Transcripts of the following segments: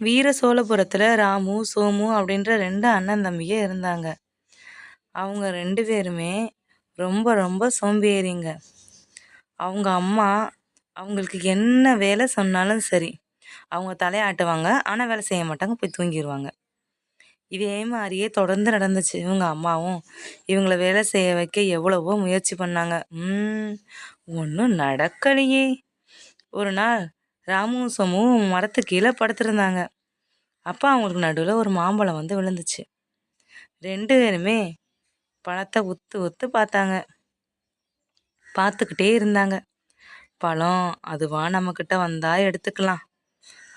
வீர சோழபுரத்தில் ராமு சோமு அப்படின்ற ரெண்டு அண்ணன் தம்பியே இருந்தாங்க. அவங்க ரெண்டு பேருமே ரொம்ப ரொம்ப சோம்பேறிங்க. அவங்க அம்மா அவங்களுக்கு என்ன வேலை சொன்னாலும் சரி அவங்க தலையாட்டுவாங்க. ஆனால் வேலை செய்ய மாட்டாங்க போய் தூங்கிடுவாங்க இதே மாதிரியே தொடர்ந்து நடந்துச்சு. இவங்க அம்மாவும் இவங்களை வேலை செய்ய வைக்க எவ்வளவோ முயற்சி பண்ணாங்க. ஒன்றும் நடக்கலையே. ஒரு நாள் ராமும் சோமுவும் மரத்து கீழே படுத்திருந்தாங்க. அப்போ அவங்களுக்கு நடுவில் ஒரு மாம்பழம் வந்து விழுந்துச்சு. ரெண்டு பேருமே பழத்தை உத்து உத்து பார்த்தாங்க. பார்த்துக்கிட்டே இருந்தாங்க. பழம் அதுவா நம்மக்கிட்ட வந்தால் எடுத்துக்கலாம்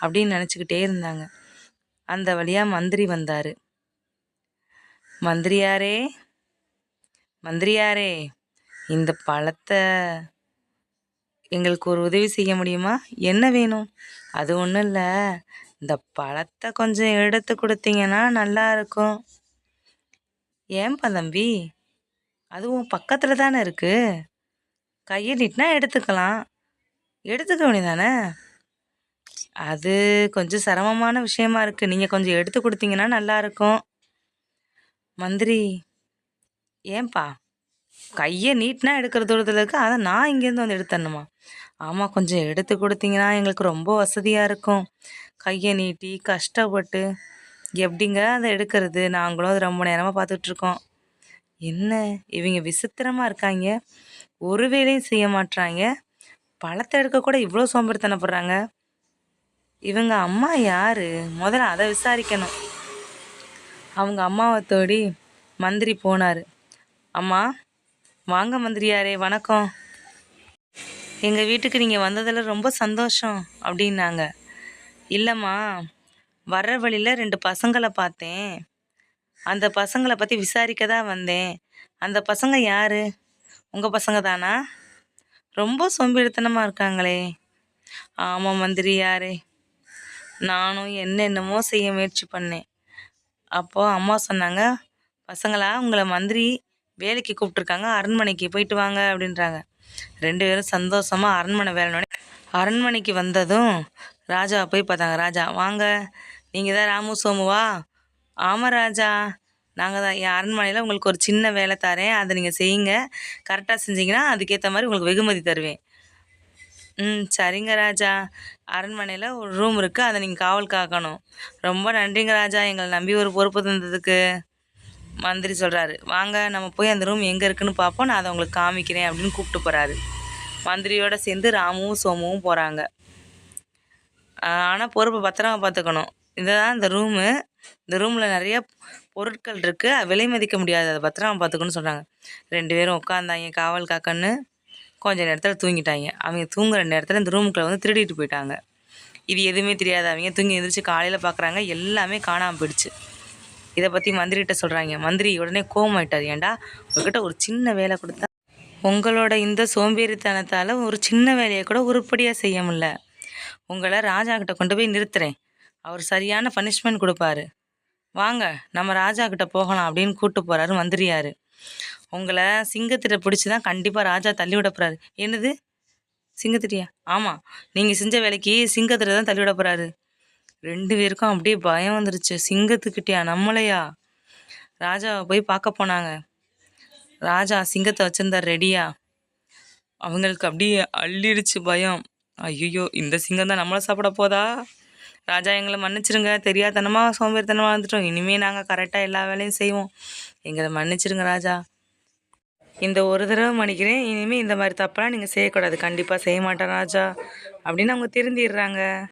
அப்படின்னு நினச்சிக்கிட்டே இருந்தாங்க. அந்த வழியாக மந்திரி வந்தார். மந்திரியாரே மந்திரியாரே இந்த பழத்தை எங்களுக்கு ஒரு உதவி செய்ய முடியுமா? என்ன வேணும்? அது ஒன்றும் இல்லை. இந்த பழத்தை கொஞ்சம் எடுத்து கொடுத்தீங்கன்னா நல்லா இருக்கும். ஏன்பா தம்பி? அதுவும் பக்கத்தில் தானே இருக்குது கையை நீட்டினா எடுத்துக்கலாம். எடுத்துக்க வேண்டியதானே? அது கொஞ்சம் சிரமமான விஷயமா இருக்குது நீங்கள் கொஞ்சம் எடுத்து கொடுத்தீங்கன்னா நல்லாயிருக்கும் மந்திரி ஏன்பா? கையை நீட்டினா எடுக்கிற தூரத்தில் இருக்குது அதை நான் இங்கேருந்து வந்து எடுத்துடணுமா ஆமாம் கொஞ்சம் எடுத்து கொடுத்தீங்கன்னா எங்களுக்கு ரொம்ப வசதியாக இருக்கும். கையை நீட்டி கஷ்டப்பட்டு எப்படிங்க அதை எடுக்கிறது? நாங்களும் அது ரொம்ப நேரமாக பார்த்துட்ருக்கோம் என்ன? இவங்க விசித்திரமாக இருக்காங்க. ஒரு வேலையும் செய்ய மாட்றாங்க. பழத்தை எடுக்க கூட இவ்வளோ சோம்பேறித்தனப்படுறாங்க. இவங்க அம்மா யார்? முதல்ல அதை விசாரிக்கணும். அவங்க அம்மாவை தோடி மந்திரி போனார். அம்மா வாங்க மந்திரியாரே வணக்கம். எங்கள் வீட்டுக்கு நீங்கள் வந்ததில் ரொம்ப சந்தோஷம் அப்படின்னாங்க. இல்லைம்மா வர்ற வழியில் ரெண்டு பசங்களை பார்த்தேன். அந்த பசங்களை பற்றி விசாரிக்க தான் வந்தேன். அந்த பசங்க யார்? உங்கள் பசங்க தானா? ரொம்ப சோம்பேறித்தனமாக இருக்காங்களே. ஆமாம் மந்திரி யாரே நானும் என்னென்னமோ செய்ய முயற்சி பண்ணேன். அப்போது அம்மா சொன்னாங்க பசங்களா உங்களை மந்திரி வேலைக்கு கூப்பிட்ருக்காங்க அரண்மனைக்கு போயிட்டு வாங்க அப்படின்றாங்க. ரெண்டு பேரும் சந்தோஷமாக அரண்மனை வேலைனோடனே அரண்மனைக்கு வந்ததும் ராஜாவை போய் பார்த்தாங்க. ராஜா வாங்க நீங்கள் தான் ராமு சோமுவா ஆமாம் ராஜா நாங்கள் தான் என் அரண்மனையில் உங்களுக்கு ஒரு சின்ன வேலை தரேன். அதை நீங்கள் செய்யுங்க. கரெக்டாக செஞ்சீங்கன்னா அதுக்கேற்ற மாதிரி உங்களுக்கு வெகுமதி தருவேன். ம் சரிங்க ராஜா. அரண்மனையில் ஒரு ரூம் இருக்குது அதை நீங்கள் காவல் காக்கணும். ரொம்ப நன்றிங்க ராஜா. எங்களை நம்பி ஒரு பொறுப்பு தந்ததுக்கு. மந்திரி சொல்கிறாரு வாங்க நம்ம போய் அந்த ரூம் எங்கே இருக்குன்னு பார்ப்போம். நான் அதை உங்களுக்கு காமிக்கிறேன் அப்படின்னு கூப்பிட்டு போகிறாரு மந்திரியோடு சேர்ந்து ராமுவும் சோமுவும் போகிறாங்க ஆனால் பொறுப்பை பத்திரமா பார்த்துக்கணும். இதுதான் இந்த ரூமு இந்த ரூமில் நிறைய பொருட்கள் இருக்குது விலை மதிக்க முடியாது. அதை பத்திரமா பார்த்துக்கணும்னு சொல்கிறாங்க ரெண்டு பேரும் உட்காந்தாங்க காவல் காக்கன்னு கொஞ்சம் நேரத்தில் தூங்கிட்டாங்க. அவங்க தூங்குற நேரத்தில் இந்த ரூமுக்குள்ளே வந்து திருடிட்டு போயிட்டாங்க. இது எதுவுமே தெரியாது. அவங்க தூங்கி எழுந்திரிச்சு காலையில் பார்க்குறாங்க எல்லாமே காணாமல் போயிடுச்சு. இதை பற்றி மந்திரிகிட்ட சொல்கிறாங்க மந்திரி உடனே கோவமாயிட்டார். ஏன்டா உங்ககிட்ட ஒரு சின்ன வேலை கொடுத்தா உங்களோட இந்த சோம்பேறித்தனத்தால் ஒரு சின்ன வேலையை கூட உருப்படியாக செய்ய முடில உங்களை ராஜா கிட்ட கொண்டு போய் நிறுத்துறேன். அவர் சரியான பனிஷ்மெண்ட் கொடுப்பாரு. வாங்க நம்ம ராஜா கிட்ட போகலாம் அப்படின்னு கூட்டு போகிறாரு மந்திரியார். உங்களை சிங்கத்திட்ட பிடிச்சி தான் கண்டிப்பாக ராஜா தள்ளி விட போகிறாரு என்னது? சிங்கத்திட்டியா? ஆமாம் நீங்கள் செஞ்ச வேலைக்கு சிங்கத்திட்ட தான் தள்ளி விட போகிறாரு ரெண்டு பேருக்கும் அப்படியே பயம் வந்துருச்சு. சிங்கத்துக்கிட்டயா? நம்மளையா? ராஜாவை போய் பார்க்க போனாங்க. ராஜா சிங்கத்தை வச்சிருந்தார் ரெடியா? அவங்களுக்கு அப்படியே அள்ளிடுச்சு பயம். ஐயோ இந்த சிங்கம் தான் நம்மளை சாப்பிட போதா? ராஜா எங்களை மன்னிச்சிருங்க. தெரியாதனமாக சோம்பேறித்தனமாக வந்துட்டோம். இனிமேல் நாங்கள் கரெக்டாக எல்லா வேலையும் செய்வோம். எங்களை மன்னிச்சிருங்க ராஜா. இந்த ஒரு தடவை மன்னிக்கிறேன். இனிமேல் இந்த மாதிரி தப்பெல்லாம் நீங்கள் செய்யக்கூடாது. கண்டிப்பாக செய்ய மாட்டேன் ராஜா. அப்படின்னு அவங்க திருந்திடுறாங்க.